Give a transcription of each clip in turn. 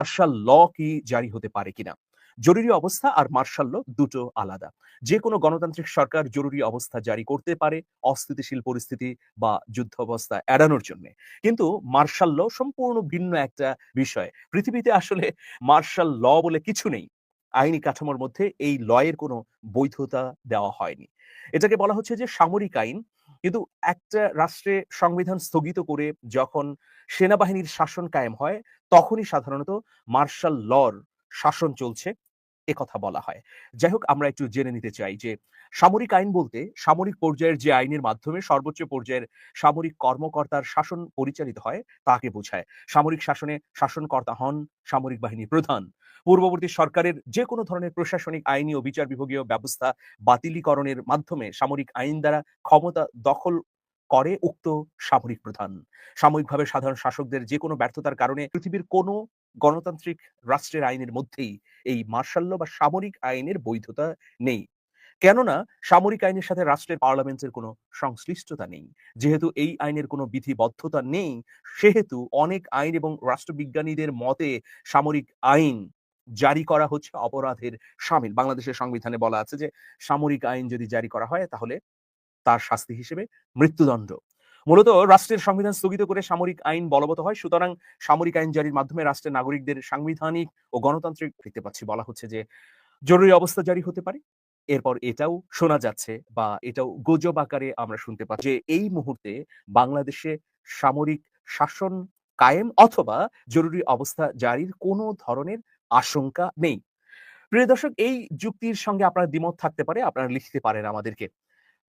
Martial ল কি জারি হতে পারে কিনা? জরুরি অবস্থা আর মার্শাল ল দুটো আলাদা। যে কোনো গণতান্ত্রিক সরকার জরুরি অবস্থা জারি করতে পারে অস্থিতিশীল পরিস্থিতি বা যুদ্ধ অবস্থা এড়ানোর জন্য। কিন্তু মার্শাল ল সম্পূর্ণ ভিন্ন একটা বিষয়। পৃথিবীতে আসলে মার্শাল ল বলে কিছু নেই। আইনি কাঠামোর মধ্যে এই লয়ের কোনো বৈধতা দেওয়া হয়নি। এটাকে বলা হচ্ছে যে সামরিক আইন কিন্তু একটা রাষ্ট্রে সংবিধান স্থগিত করে যখন সেনাবাহিনীর শাসন কায়েম হয়, তখনই সাধারণত মার্শাল লর শাসন চলছে। কথা বলা হয়। যাই হোক আমরা একটু জেনে নিতে চাই যে, সামরিক আইন বলতে সামরিক পর্যায়ের যে আইনের মাধ্যমে সর্বোচ্চ পর্যায়ের সামরিক কর্মকর্তার শাসন পরিচালিত হয়, তাকে বোঝায়। সামরিক শাসনে শাসনকর্তা হন সামরিক বাহিনী প্রধান। পূর্ববর্তী সরকারের যে কোনো ধরনের প্রশাসনিক আইনি ও বিচার বিভাগীয় ব্যবস্থা বাতিলীকরণের মাধ্যমে সামরিক আইন দ্বারা ক্ষমতা দখল করে উক্ত সামরিক প্রধান। সাময়িকভাবে সাধারণ শাসকদের যে কোনো ব্যর্থতার কারণে পৃথিবীর কোনো গণতান্ত্রিক রাষ্ট্রের আইনের মধ্যেই এই মার্শাল্য বা সামরিক আইনের বৈধতা নেই। কেননা, সামরিক আইনের সাথে রাষ্ট্রের পার্লামেন্টের কোনো সংশ্লিষ্টতা নেই। যেহেতু এই আইনের কোনো বিধিবদ্ধতা নেই, সেহেতু অনেক আইন এবং রাষ্ট্রবিজ্ঞানীদের মতে সামরিক আইন জারি করা হচ্ছে অপরাধের সামিল। বাংলাদেশের সংবিধানে বলা আছে যে, সামরিক আইন যদি জারি করা হয় তাহলে তার শাস্তি হিসেবে মৃত্যুদণ্ড। মূলত রাষ্ট্রের সংবিধান স্থগিত করে সামরিক আইন বলবৎ হয়। সুতরাং সামরিক আইন জারির মাধ্যমে রাষ্ট্রের নাগরিকদের সাংবিধানিক ও গণতান্ত্রিক দেখতে পাচ্ছি, বলা হচ্ছে যে জরুরি অবস্থা জারি হতে পারে। এরপর এটাও শোনা যাচ্ছে বা এটাও গুজব আকারে আমরা শুনতে পাচ্ছি যে এই মুহূর্তে বাংলাদেশে সামরিক শাসন কায়েম অথবা জরুরি অবস্থা জারির কোনো ধরনের আশঙ্কা নেই। প্রিয় দর্শক, এই যুক্তির সঙ্গে আপনার দ্বিমত থাকতে পারে, আপনারা লিখতে পারেন আমাদেরকে।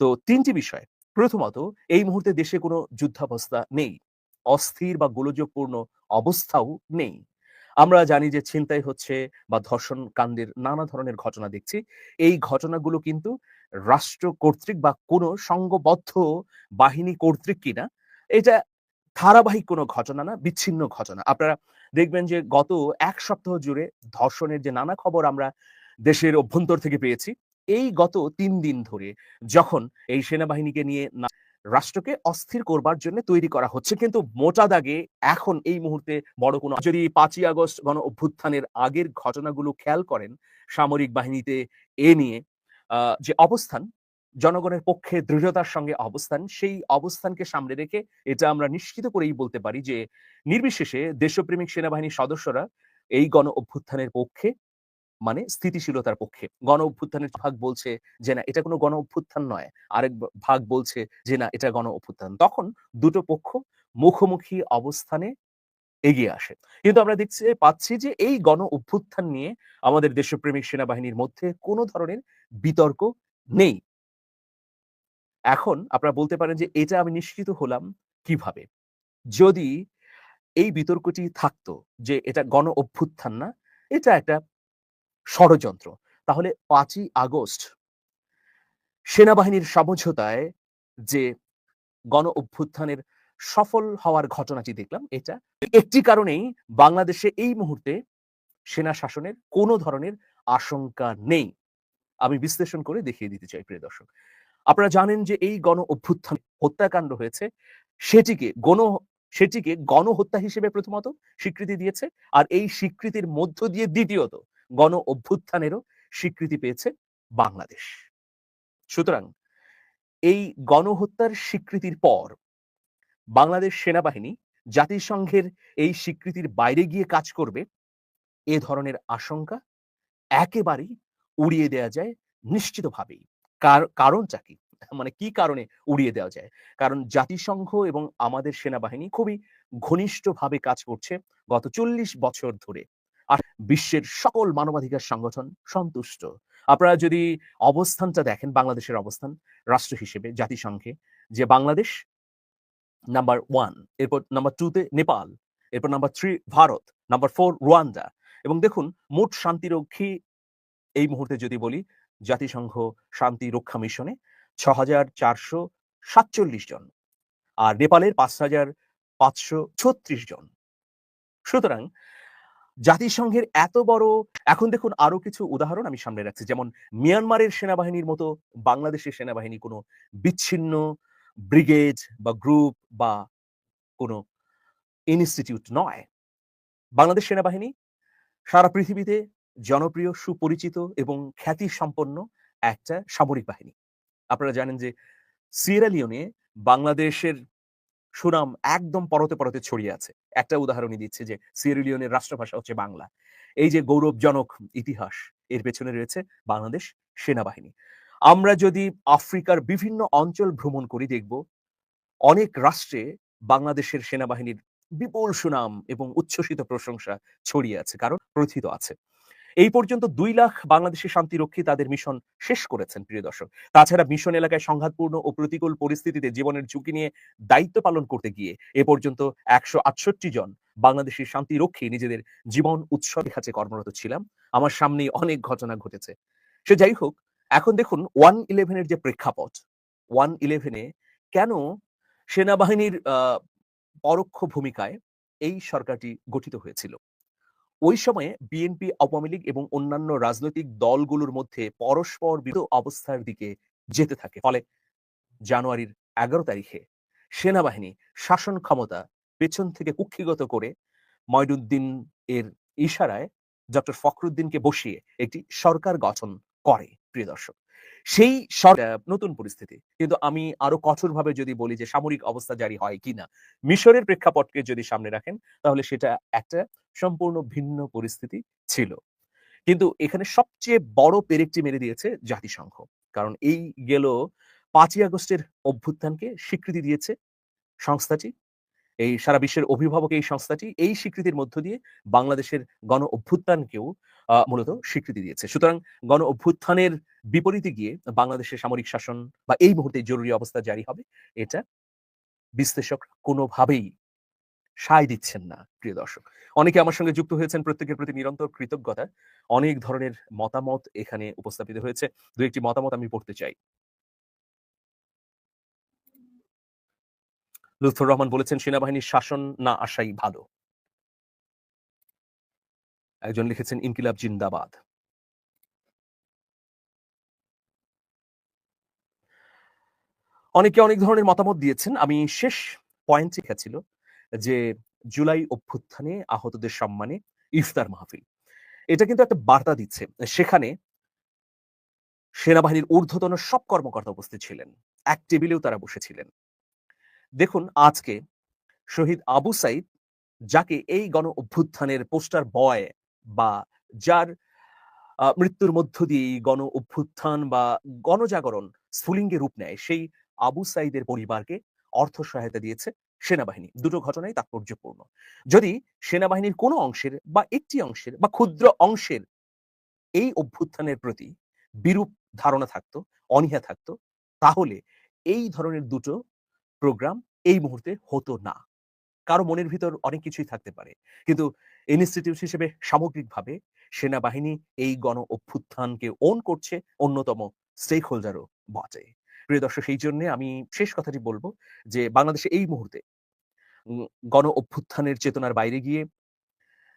তো তিনটি বিষয় প্রথমত, এই মুহূর্তে দেশে কোনো যুদ্ধাবস্থা নেই। অস্থির বা গোলযোগপূর্ণ অবস্থাও নেই। আমরা জানি যে ছিনতাই হচ্ছে বা ধর্ষণ কাণ্ডের নানা ধরনের ঘটনা দেখছি। এই ঘটনাগুলো কিন্তু রাষ্ট্র কর্তৃক বা কোনো সংঘবদ্ধ বাহিনী কর্তৃক কিনা, এটা ধারাবাহিক কোনো ঘটনা না, বিচ্ছিন্ন ঘটনা। আপনারা দেখবেন যে গত এক সপ্তাহ জুড়ে ধর্ষণের যে নানা খবর আমরা দেশের অভ্যন্তর থেকে পেয়েছি এই গত তিন দিন ধরে যখন এই সেনাবাহিনীকে নিয়ে রাষ্ট্রকে অস্থির করবার জন্য তৈরি করা হচ্ছে, কিন্তু মোটা দাগে এখন এই মুহূর্তে বড় কোনো যদি পাঁচই আগস্ট গণ অভ্যুত্থানের আগের ঘটনাগুলো খেয়াল করেন, সামরিক বাহিনীতে এ নিয়ে যে অবস্থান, জনগণের পক্ষে দৃঢ়তার সঙ্গে অবস্থান, সেই অবস্থানকে সামনে রেখে এটা আমরা নিশ্চিত করেই বলতে পারি যে, নির্বিশেষে দেশপ্রেমিক সেনাবাহিনীর সদস্যরা এই গণ অভ্যুত্থানের পক্ষে মানে স্থিতিশীলতার পক্ষে। গণ অভ্যুত্থানের ভাগ বলছে যে, না, এটা কোনো গণ অভ্যুত্থান নয়। আরেক ভাগ বলছে যে, না, এটা গণ অভ্যুত্থান। তখন দুটো পক্ষ মুখোমুখি অবস্থানে এগিয়ে আসে। কিন্তু আমরা দেখছি, পাচ্ছি যে, এই গণ অভ্যুত্থান নিয়ে আমাদের দেশপ্রেমিক সেনাবাহিনীর মধ্যে কোনো ধরনের বিতর্ক নেই। এখন আপনারা বলতে পারেন যে, এটা আমি নিশ্চিত হলাম কীভাবে? যদি এই বিতর্কটি থাকতো যে, এটা গণ অভ্যুত্থান না, এটা একটা ষড়যন্ত্র। তাহলে পাঁচই আগস্ট সেনাবাহিনীর সমঝোতায় যে গণ অভ্যুত্থানের সফল হওয়ার ঘটনাটি দেখলাম, এটা একটি কারণেই বাংলাদেশে এই মুহূর্তে সেনা শাসনের কোনো ধরনের আশঙ্কা নেই। আমি বিশ্লেষণ করে দেখিয়ে দিতে চাই, প্রিয় দর্শক। আপনারা জানেন যে এই গণ অভ্যুত্থান হত্যাকাণ্ড হয়েছে। সেটিকে গণ, সেটিকে গণহত্যা হিসেবে প্রথমত স্বীকৃতি দিয়েছে, আর এই স্বীকৃতির মধ্য দিয়ে দ্বিতীয়ত গণ অভ্যুত্থানেরও স্বীকৃতি পেয়েছে বাংলাদেশ। সুতরাং এই গণহত্যার স্বীকৃতির পর বাংলাদেশ সেনাবাহিনী জাতিসংঘের এই স্বীকৃতির বাইরে গিয়ে কাজ করবে, এ ধরনের আশঙ্কা একেবারেই উড়িয়ে দেওয়া যায় নিশ্চিতভাবেই। কার- কারণটা কি? মানে কি কারণে উড়িয়ে দেওয়া যায়? কারণ জাতিসংঘ এবং আমাদের সেনাবাহিনী খুবই ঘনিষ্ঠভাবে কাজ করছে গত চল্লিশ বছর ধরে। আর বিশ্বের সকল মানবাধিকার সংগঠন সন্তুষ্ট। আপনারা যদি অবস্থানটা দেখেন, বাংলাদেশের অবস্থান, রাষ্ট্র হিসেবে, জাতিসংঘে, যে বাংলাদেশ নাম্বার ওয়ান এরপর নাম্বার টুতে নেপাল, এরপর number three Bharat number four Rwanda. এবং দেখুন, মোট শান্তিরক্ষী এই মুহূর্তে যদি বলি, জাতিসংঘ শান্তি রক্ষা মিশনে ছ হাজার চারশো সাতচল্লিশ জন আর নেপালের পাঁচ হাজার পাঁচশো ছত্রিশ জন। সুতরাং জাতিসংঘের এত বড় এখন দেখুন আরও কিছু উদাহরণ আমি সামনে রাখছি যেমন মিয়ানমারের সেনাবাহিনীর মতো বাংলাদেশের সেনাবাহিনী কোনো বিচ্ছিন্ন ব্রিগেড বা গ্রুপ বা কোনো ইনস্টিটিউট নয় বাংলাদেশ সেনাবাহিনী সারা পৃথিবীতে জনপ্রিয়, সুপরিচিত এবং খ্যাতিসম্পন্ন একটা সামরিক বাহিনী। আপনারা জানেন যে সিয়েরা লিওনে বাংলাদেশের সুনাম একদম পরতে, পরতে ছড়িয়ে আছে। একটা উদাহরণই দিচ্ছি যে সিয়েরা রাষ্ট্রভাষা হচ্ছে বাংলা। এই যে গৌরবজনক ইতিহাস এর পেছনে রয়েছে বাংলাদেশ সেনাবাহিনী। আমরা যদি আফ্রিকার বিভিন্ন অঞ্চল ভ্রমণ করি দেখব অনেক রাষ্ট্রে বাংলাদেশের সেনাবাহিনীর বিপুল সুনাম এবং উচ্ছ্বসিত প্রশংসা ছড়িয়ে আছে কারণ প্রথিত আছে এই পর্যন্ত দুই লাখ বাংলাদেশি শান্তিরক্ষী তাদের মিশন শেষ করেছেন, প্রিয় দর্শক। তাছাড়া মিশন এলাকায় সংঘাতপূর্ণ ও প্রতিকূল পরিস্থিতিতে জীবনের ঝুঁকি নিয়ে দায়িত্ব পালন করতে গিয়ে এ পর্যন্ত একশো আটষট্টি জন বাংলাদেশি শান্তিরক্ষী নিজেদের জীবন উৎসবের কাছে কর্মরত ছিলাম। আমার সামনেই অনেক ঘটনা ঘটেছে। সে যাই হোক, এখন দেখুন ওয়ান ইলেভেনের যে প্রেক্ষাপট, ওয়ান ইলেভেনে কেন সেনাবাহিনীর পরোক্ষ ভূমিকায় এই সরকারটি গঠিত হয়েছিল? ওই সময়ে বিএনপি, আওয়ামী লীগ এবং অন্যান্য রাজনৈতিক দলগুলোর মধ্যে পরস্পর বিরোধ অবস্থার দিকে যেতে থাকে। ফলে জানুয়ারির এগারো তারিখে সেনাবাহিনী শাসন ক্ষমতা পেছন থেকে কুক্ষিগত করে ময়নুদ্দিন এর ইশারায় ডক্টর ফখরুদ্দিনকে বসিয়ে একটি সরকার গঠন করে। প্রিয় দর্শক সেই নতুন পরিস্থিতি। কিন্তু আমি আরও কঠোরভাবে যদি বলি যে সামরিক অবস্থা জারি হয় কিনা, মিশরের প্রেক্ষাপটকে যদি সামনে রাখেন, তাহলে সেটা একটা সম্পূর্ণ ভিন্ন পরিস্থিতি ছিল। কিন্তু এখানে সবচেয়ে বড় পেরেকটি মেরে দিয়েছে জাতিসংঘ। কারণ এই গেল পাঁচই আগস্টের অভ্যুত্থানকে স্বীকৃতি দিয়েছে সংস্থাটি। এই সারা বিশ্বের অভিভাবক এই সংস্থাটি এই স্বীকৃতির মধ্য দিয়ে বাংলাদেশের গণ অভ্যুত্থানকেও মূলত স্বীকৃতি দিয়েছে। সুতরাং গণ অভ্যুত্থানের বিপরীতে গিয়ে বাংলাদেশের সামরিক শাসন বা এই মুহূর্তে জরুরি অবস্থা জারি হবে, এটা বিশ্লেষক কোনোভাবেই সায় দিচ্ছেন না, প্রিয় দর্শক। অনেকে আমার সঙ্গে যুক্ত হয়েছেন প্রত্যেকের প্রতি নিরন্তর কৃতজ্ঞতা। অনেক ধরনের মতামত এখানে উপস্থাপিত হয়েছে। দু একটি মতামত আমি পড়তে চাই। লুৎফর রহমান বলেছেন, সেনাবাহিনীর শাসন না আসাই ভালো। একজন লিখেছেন, ইনকিলাব জিন্দাবাদ। অনেকে অনেক ধরনের মতামত দিয়েছেন। আমি শেষ পয়েন্ট লেখা ছিল যে, জুলাই অভ্যুত্থানে আহতদের সম্মানে ইফতার মাহফিল। এটা কিন্তু একটা বার্তা দিচ্ছে। সেখানে সেনাবাহিনীর ঊর্ধ্বতন সব কর্মকর্তা উপস্থিত ছিলেন। এক টেবিলেও তারা বসেছিলেন দেখুন, আজকে শহীদ আবু সাইদ, যাকে এই গণ অভ্যুত্থানের পোস্টার বয় বা যার মৃত্যুর মধ্য দিয়ে গণ অভ্যুত্থান বা গণজাগরণ স্ফুলিঙ্গে রূপ নেয়, সেই আবু সাইদের পরিবারকে অর্থ সহায়তা দিয়েছে সেনাবাহিনী। দুটো ঘটনাই তাৎপর্যপূর্ণ। যদি সেনাবাহিনীর কোনো অংশের বা একটি অংশের বা ক্ষুদ্র অংশের এই অভ্যুত্থানের প্রতি বিরূপ ধারণা থাকতো, অনীহা থাকতো, তাহলে এই ধরনের দুটো প্রোগ্রাম এই মুহূর্তে হতো না। কারও মনের ভিতর অনেক কিছুই থাকতে পারে। কিন্তু ইনস্টিটিউট হিসেবে সামগ্রিকভাবে সেনাবাহিনী এই গণ অভ্যুত্থানকে ওন করছে অন্যতম স্টেক হোল্ডারও বটে। প্রিয় দর্শক, সেই জন্য আমি শেষ কথাটি বলব যে, বাংলাদেশে এই মুহূর্তে গণ অভ্যুত্থানের চেতনার বাইরে গিয়ে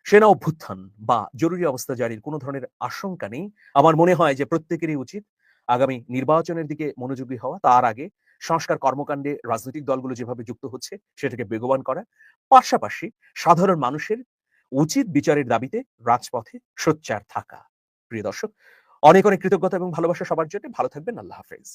সেনা অভ্যুত্থান বা জরুরি অবস্থা জারির কোনো ধরনের আশঙ্কা নেই। আমার মনে হয় যে, প্রত্যেকেরই উচিত আগামী নির্বাচনের দিকে মনোযোগী হওয়া। তার আগে সংস্কার কর্মকাণ্ডে রাজনৈতিক দলগুলো যেভাবে যুক্ত হচ্ছে, সেটাকে বেগবান করা। পাশাপাশি সাধারণ মানুষের উচিত বিচারের দাবিতে রাজপথে সোচ্চার থাকা। প্রিয় দর্শক, অনেক অনেক কৃতজ্ঞতা এবং ভালোবাসা সবার জন্য। ভালো থাকবেন, আল্লাহ হাফেজ।